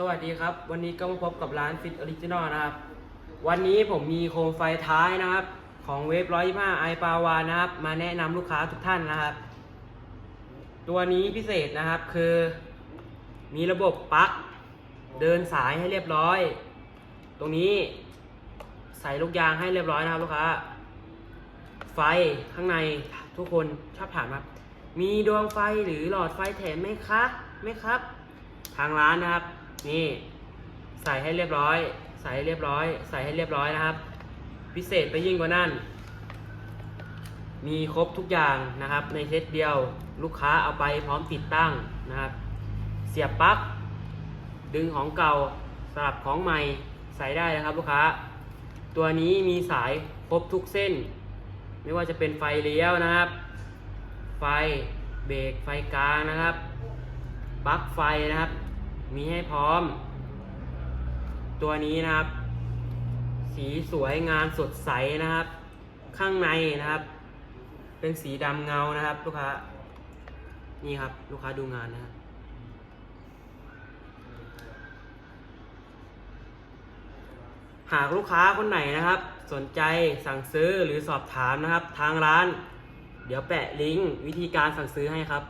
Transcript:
สวัสดีครับ วันนี้ก็มาพบกับร้านฟิตออริจินอลนะครับ วันนี้ผมมีโคมไฟท้ายนะครับ ของเวฟ125ไอปาวานะครับ มาแนะนำลูกค้าทุกท่านนะครับ ตัวนี้พิเศษนะครับคือ มีระบบปลั๊กเดินสายให้เรียบร้อย ตรงนี้ใส่ลูกยางให้เรียบร้อยนะครับลูกค้า ไฟข้างในทุกคนชอบถามครับ มีดวงไฟหรือหลอดไฟแถมไหมคะไหมครับ ทางร้านนะครับ นี่ใส่ให้เรียบร้อย ใส่ให้เรียบร้อย ใส่ให้เรียบร้อยนะครับ พิเศษไปยิ่งกว่านั้น มีครบทุกอย่างนะครับ ในเซตเดียวลูกค้าเอาไปพร้อมติดตั้งนะครับ เสียบปลั๊กดึงของเก่าสลับของใหม่ใส่ได้นะครับลูกค้า ตัวนี้มีสายครบทุกเส้น ไม่ว่าจะเป็นไฟเลี้ยวนะครับ ไฟเบรกไฟกลางนะครับปลั๊กไฟนะครับ มีให้พร้อม ตัวนี้นะครับ สีสวยงามสดใสนะครับ ข้างในนะครับ เป็นสีดำเงานะครับ ลูกค้า นี่ครับ ลูกค้าดูงานนะครับหากลูกค้าคนไหนนะครับ สนใจสั่งซื้อหรือสอบถามนะครับ ทางร้าน เดี๋ยวแปะลิงก์วิธีการสั่งซื้อให้ครับ